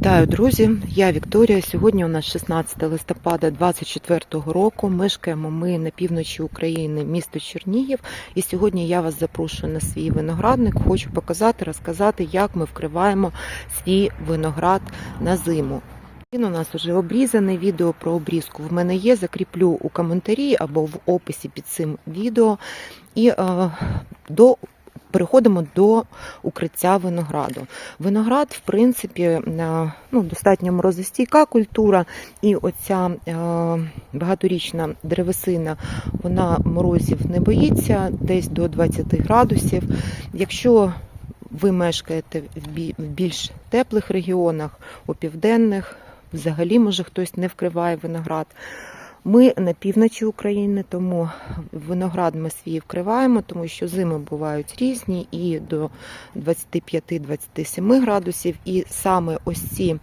Вітаю, друзі! Я Вікторія. Сьогодні у нас 16 листопада 2024 року. Мешкаємо ми на півночі України, місто Чернігів. І сьогодні я вас запрошую на свій виноградник. Хочу показати, розказати, як ми вкриваємо свій виноград на зиму. Він у нас вже обрізаний. Відео про обрізку в мене є. Закріплю у коментарі або в описі під цим відео. І е, до Переходимо до укриття винограду. Виноград, в принципі, е, ну, достатньо морозостійка культура, і оця е, багаторічна древесина, вона морозів не боїться, десь до 20 градусів. Якщо ви мешкаєте в більш теплих регіонах, у південних, взагалі, може, хтось не вкриває виноград. Ми на півночі України, тому виноград ми свій вкриваємо, тому що зими бувають різні і до 25-27 градусів. І саме ось ці е,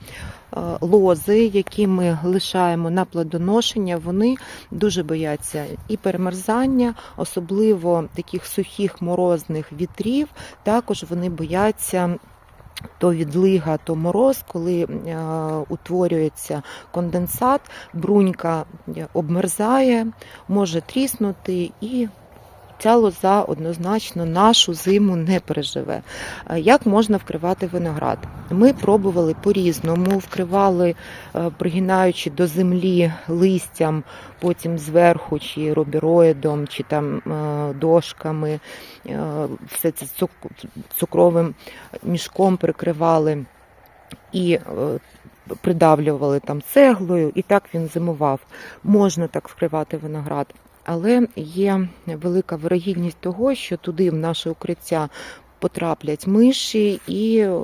лози, які ми лишаємо на плодоношення, вони дуже бояться і перемерзання, особливо таких сухих морозних вітрів. Також вони бояться. То відлига, то мороз, коли е, утворюється конденсат, брунька е, обмерзає, може тріснути, і ця лоза однозначно нашу зиму не переживе. Е, Як можна вкривати виноград? Ми пробували по-різному, вкривали, е, пригинаючи до землі листям, потім зверху, чи робіроїдом, чи там е, дошками, все це цукровим мішком прикривали і придавлювали там цеглою, і так він зимував. Можна так вкривати виноград, але є велика вирогідність того, що туди в наше укриття потраплять миші і е,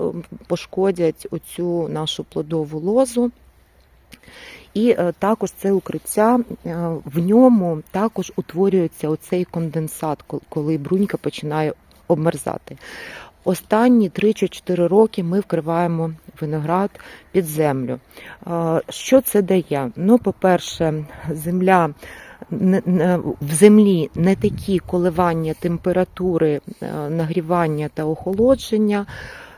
пошкодять оцю нашу плодову лозу. І е, також це укриття, е, в ньому також утворюється оцей конденсат, коли брунька починає обмерзати. Останні 3-4 роки ми вкриваємо виноград під землю. Що це дає? Ну, по-перше, земля в землі не такі коливання температури, е, нагрівання та охолодження.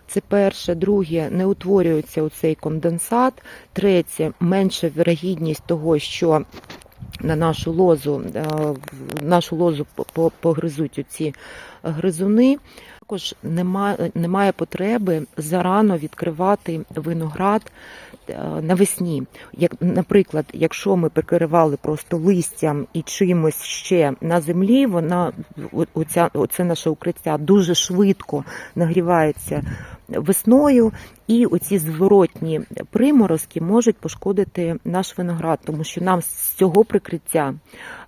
Це перше, друге, не утворюється оцей конденсат. Третє, менша вірогідність того, що на нашу лозу, е, нашу лозу по- по- погризуть оці гризуни. Також немає, немає потреби зарано відкривати виноград е, навесні. Як, наприклад, якщо ми прикривали просто листям і чимось ще на землі, вона оця, оце наше укриття дуже швидко нагрівається весною, і оці зворотні приморозки можуть пошкодити наш виноград, тому що нам з цього прикриття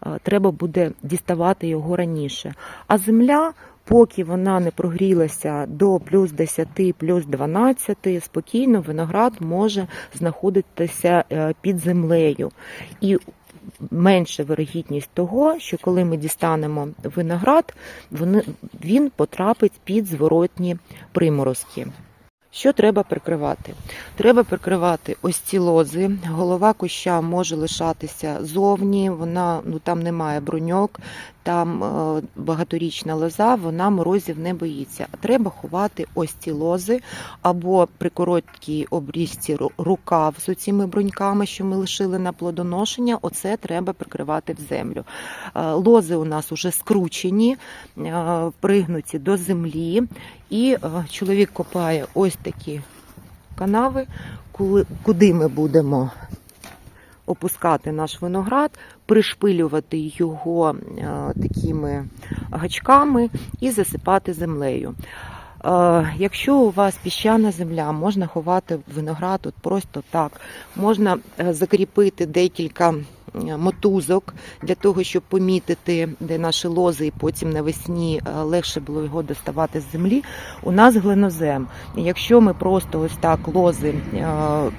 е, треба буде діставати його раніше. А земля. Поки вона не прогрілася до плюс 10, плюс 12, спокійно виноград може знаходитися е, під землею. І менша вирогідність того, що коли ми дістанемо виноград, він потрапить під зворотні приморозки. Що треба прикривати? Треба прикривати ось ці лози. Голова куща може лишатися зовні, вона ну там немає бруньок, там е, багаторічна лоза, вона морозів не боїться. Треба ховати ось ці лози або при короткій обрізці рукав з оціми бруньками, що ми лишили на плодоношення. Оце треба прикривати в землю. Е, Лози у нас уже скручені, е, пригнуті до землі, і чоловік копає ось такі канави, куди ми будемо опускати наш виноград, пришпилювати його е, такими гачками і засипати землею. Е, Якщо у вас піщана земля, можна ховати виноград от просто так. Можна е, закріпити декілька мотузок для того, щоб помітити, де наші лози, і потім навесні е, легше було його доставати з землі. У нас глинозем. Якщо ми просто ось так лози е,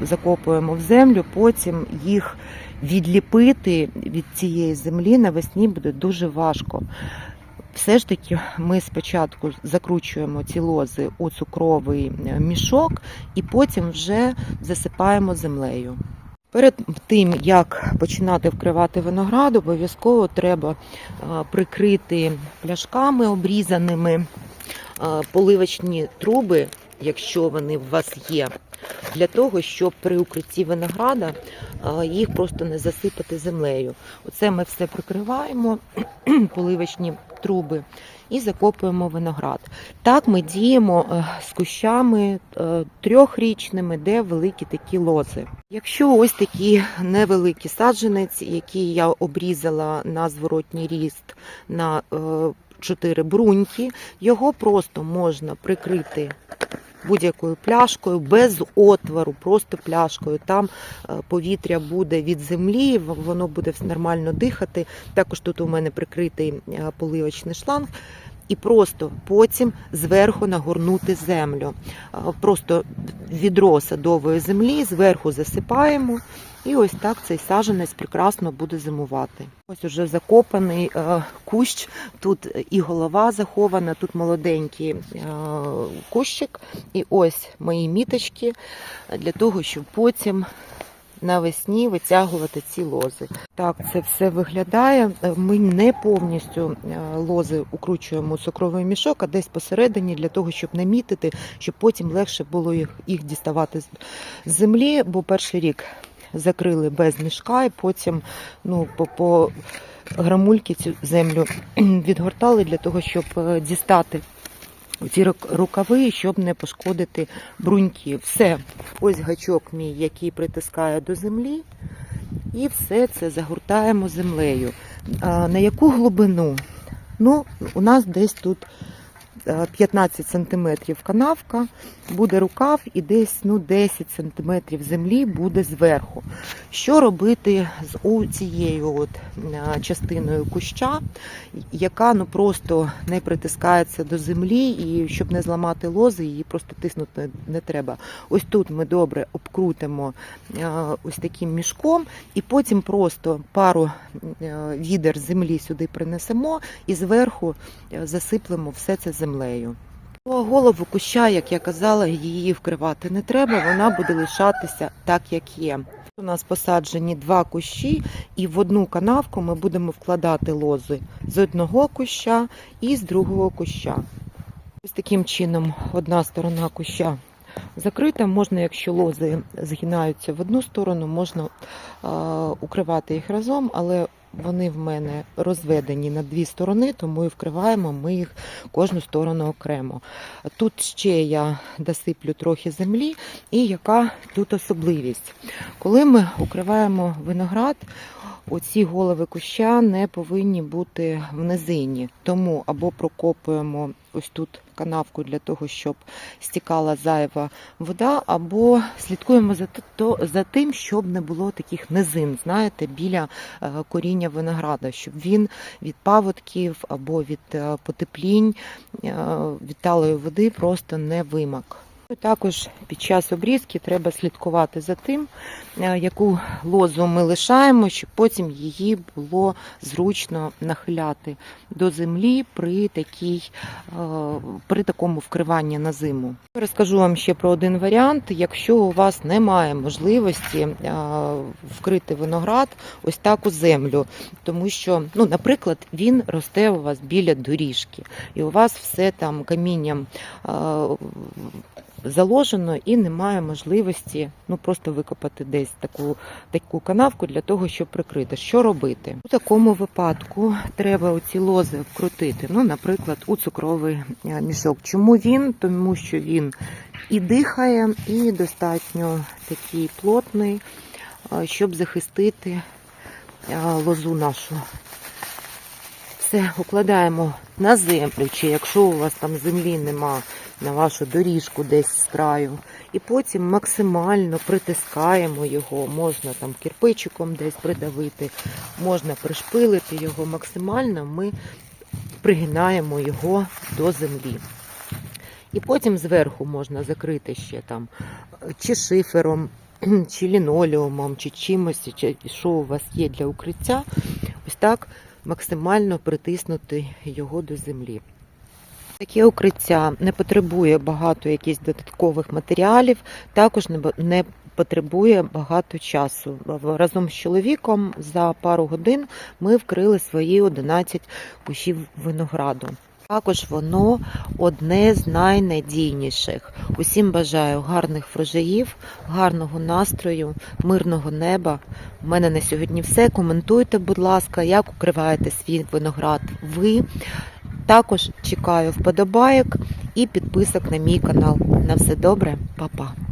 закопуємо в землю, потім їх відліпити від цієї землі навесні буде дуже важко. Все ж таки, ми спочатку закручуємо ці лози у цукровий е, мішок і потім вже засипаємо землею. Перед тим, як починати вкривати виноград, обов'язково треба е, прикрити пляшками обрізаними е, поливочні труби, якщо вони у вас є, для того, щоб при укритті винограда е, їх просто не засипати землею. Оце ми все прикриваємо, поливочні труби, і закопуємо виноград. Так ми діємо е, з кущами е, трьохрічними, де великі такі лози. Якщо ось такі невеликі саджанець, які я обрізала на зворотній ріст на чотири 4 бруньки, його просто можна прикрити будь-якою пляшкою, без отвору, просто пляшкою. Там е, повітря буде від землі, воно буде нормально дихати. Також тут у мене прикритий е, поливочний шланг. І просто потім зверху нагорнути землю. Е, Просто відро садової землі зверху засипаємо, і ось так цей саджанець прекрасно буде зимувати. Ось уже закопаний е, кущ. Тут і голова захована, тут молоденький е, кущик. І ось мої міточки для того, щоб потім навесні витягувати ці лози. Так, це все виглядає. Ми не повністю е, лози укручуємо у цукровий мішок, а десь посередині для того, щоб намітити, щоб потім легше було їх, їх діставати з землі, бо перший рік закрили без мішка, і потім ну, по, по грамульки цю землю відгортали для того, щоб е, дістати ці рукави, щоб не пошкодити бруньки. Все, ось гачок мій, який притискає до землі, і все це загортаємо землею. А, на яку глибину? Ну, у нас десь тут 15 сантиметрів канавка, буде рукав і десь ну, 10 сантиметрів землі буде зверху. Що робити з цією от е, частиною куща, яка ну просто не притискається до землі, і щоб не зламати лози, її просто тиснути не треба. Ось тут ми добре обкрутимо е, ось таким мішком, і потім просто пару е, відер землі сюди принесемо і зверху засиплемо все це землею. Голову куща, як я казала, її вкривати не треба, вона буде лишатися так, як є. У нас посаджені два кущі, і в одну канавку ми будемо вкладати лози з одного куща і з другого куща. Ось таким чином одна сторона куща закрита. Можна, якщо лози згинаються в одну сторону, можна е, укривати їх разом, але вони в мене розведені на дві сторони, тому і вкриваємо ми їх кожну сторону окремо. Тут ще я досиплю трохи землі, і яка тут особливість. Коли ми укриваємо виноград, оці голови куща не повинні бути в низині. Тому або прокопуємо ось тут канавку для того, щоб стікала зайва вода, або слідкуємо за, то- за тим, щоб не було таких низин, знаєте, біля е, коріння винограда, щоб він від паводків або від е, потеплінь, е, від талої води просто не вимак. Також під час обрізки треба слідкувати за тим, е, яку лозу ми лишаємо, щоб потім її було зручно нахиляти до землі при, такій, е, при такому вкриванні на зиму. Розкажу вам ще про один варіант. Якщо у вас немає можливості е, вкрити виноград ось так у землю, тому що, ну, наприклад, він росте у вас біля доріжки, і у вас все там камінням заложено і немає можливості ну просто викопати десь таку, таку канавку для того, щоб прикрити. Що робити? У такому випадку треба оці лози вкрутити. Ну, наприклад, у цукровий е, мішок. Чому він? Тому що він і дихає, і достатньо такий плотний, е, щоб захистити е, лозу нашу. Все укладаємо на землю, чи якщо у вас там землі нема на вашу доріжку десь з краю. І потім максимально притискаємо його. Можна там кирпичиком десь придавити, можна пришпилити його. Максимально ми пригинаємо його до землі. І потім зверху можна закрити ще там чи шифером, чи лінолеумом, чи чимось, чи що у вас є для укриття. Ось так максимально притиснути його до землі. Таке укриття не потребує багато якихось додаткових матеріалів, також не потребує багато часу. Разом з чоловіком за пару годин ми вкрили свої 11 кущів винограду. Також воно одне з найнадійніших. Усім бажаю гарних врожаїв, гарного настрою, мирного неба. У мене на сьогодні все. Коментуйте, будь ласка, як укриваєте свій виноград ви. Також чекаю вподобайок і підписок на мій канал. На все добре, па-па!